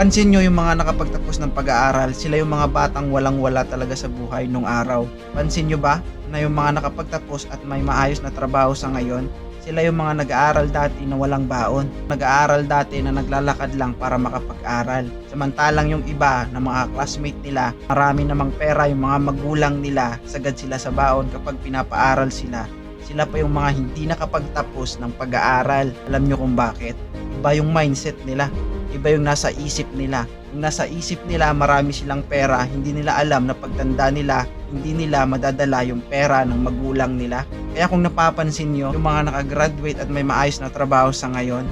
Pansin nyo yung mga nakapagtapos ng pag-aaral, sila yung mga batang walang-wala talaga sa buhay nung araw. Pansin nyo ba na yung mga nakapagtapos at may maayos na trabaho sa ngayon, sila yung mga nag-aaral dati na walang baon. Nag-aaral dati na naglalakad lang para makapag-aral. Samantalang yung iba na mga classmate nila, marami namang pera yung mga magulang nila, sagad sila sa baon kapag pinapaaral sila. Sila pa yung mga hindi nakapagtapos ng pag-aaral. Alam nyo kung bakit? Iba yung mindset nila. Iba yung nasa isip nila. Yung nasa isip nila, marami silang pera. Hindi nila alam na pagtanda nila, hindi nila madadala yung pera ng magulang nila. Kaya kung napapansin nyo, yung mga nakagraduate at may maayos na trabaho sa ngayon,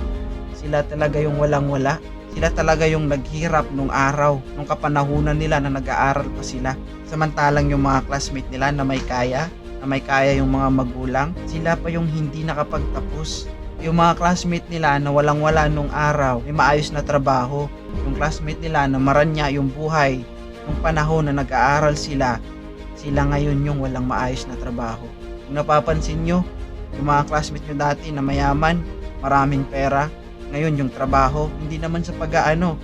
sila talaga yung walang-wala. Sila talaga yung naghirap nung araw, nung kapanahunan nila na nag-aaral pa sila. Samantalang yung mga classmate nila na may kaya, na may kaya yung mga magulang, sila pa yung hindi nakapagtapos. Yung mga classmate nila na walang-wala nung araw, may maayos na trabaho. Yung classmate nila na maranya yung buhay, nung panahon na nag-aaral sila, sila ngayon yung walang maayos na trabaho. Kung napapansin nyo, yung mga classmate nyo dati na mayaman, maraming pera, ngayon yung trabaho, hindi naman sa pag-aano.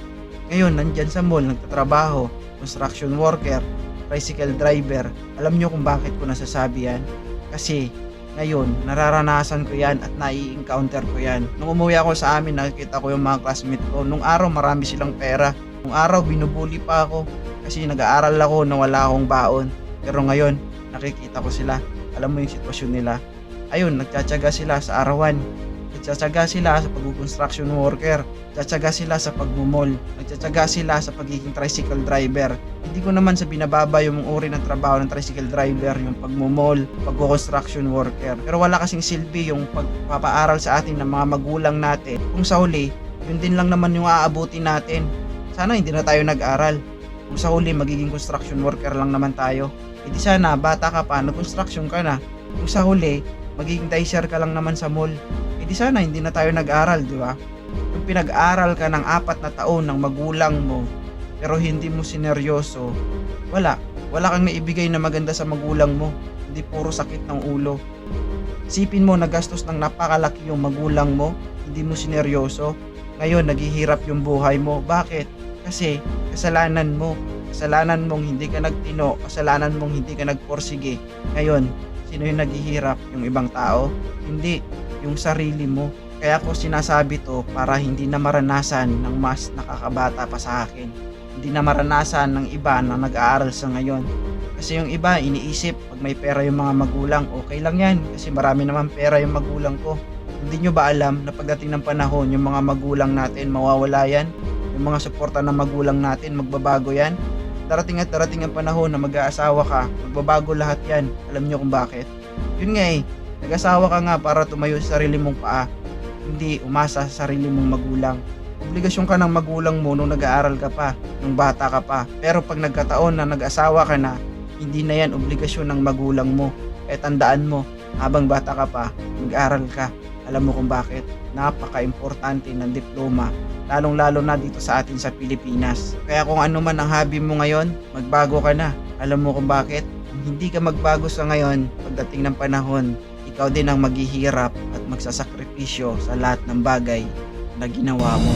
Ngayon, nandyan sa mall, nagtatrabaho, construction worker, tricycle driver. Alam nyo kung bakit ko nasasabi yan? Kasi, ngayon, nararanasan ko yan at nai-encounter ko yan. Nung umuwi ako sa amin, nakikita ko yung mga classmate ko. Nung araw, marami silang pera. Nung araw, binubuli pa ako kasi nag-aaral ako na wala akong baon. Pero ngayon, nakikita ko sila. Alam mo yung sitwasyon nila. Ayun, nagtsatsaga sila sa arawan. Nagtsatsaga sila sa pag-construction worker. Nagtsatsaga sila sa pagmumol. Nagtsatsaga sila sa pagiging tricycle driver. Hindi ko naman sa binababa yung uri ng trabaho ng tricycle driver, yung pagmumol, pag-construction worker. Pero wala kasing silbi yung pagpapaaral sa atin ng mga magulang natin. Kung sa huli, yun din lang naman yung aabuti natin. Sana hindi na tayo nag-aral. Kung sa huli, magiging construction worker lang naman tayo. E di sana, bata ka pa, nag-construction ka na. Kung sa huli, magiging dicer ka lang naman sa mall. E di sana, hindi na tayo nag-aral, di ba? Yung pinag-aral ka ng apat na taon ng magulang mo, pero hindi mo sineryoso, wala. Wala kang naibigay na maganda sa magulang mo. Hindi puro sakit ng ulo. Sipin mo, nagastos ng napakalaki yung magulang mo, hindi mo sineryoso. Ngayon, naghihirap yung buhay mo. Bakit? Kasi, kasalanan mo. Kasalanan mong hindi ka nagtino, kasalanan mong hindi ka nagporsige. Ngayon, sino yung naghihirap? Yung ibang tao? Hindi, yung sarili mo. Kaya ko sinasabi to para hindi na maranasan ng mas nakakabata pa sa akin. Hindi na maranasan ng iba na nag-aaral sa ngayon. Kasi yung iba iniisip pag may pera yung mga magulang, okay lang yan kasi marami naman pera yung magulang ko. Hindi nyo ba alam na pagdating ng panahon yung mga magulang natin mawawala yan? Yung mga suporta ng magulang natin magbabago yan? Darating at darating ang panahon na mag-aasawa ka, magbabago lahat yan. Alam nyo kung bakit? Yun nga eh, nag-asawa ka nga para tumayo sa sarili mong paa hindi umasa sa sarili mong magulang. Obligasyon ka ng magulang mo nung nag-aaral ka pa, nung bata ka pa. Pero pag nagkataon na nag-asawa ka na, hindi na yan obligasyon ng magulang mo. Eh tandaan mo, habang bata ka pa, nag-aaral ka. Alam mo kung bakit? Napaka-importante ng diploma, lalong-lalo na dito sa atin sa Pilipinas. Kaya kung ano man ang hobby mo ngayon, magbago ka na. Alam mo kung bakit? Kung hindi ka magbago sa ngayon, pagdating ng panahon, ikaw din ang maghihirap at magsasakripisyo sa lahat ng bagay na ginawa mo.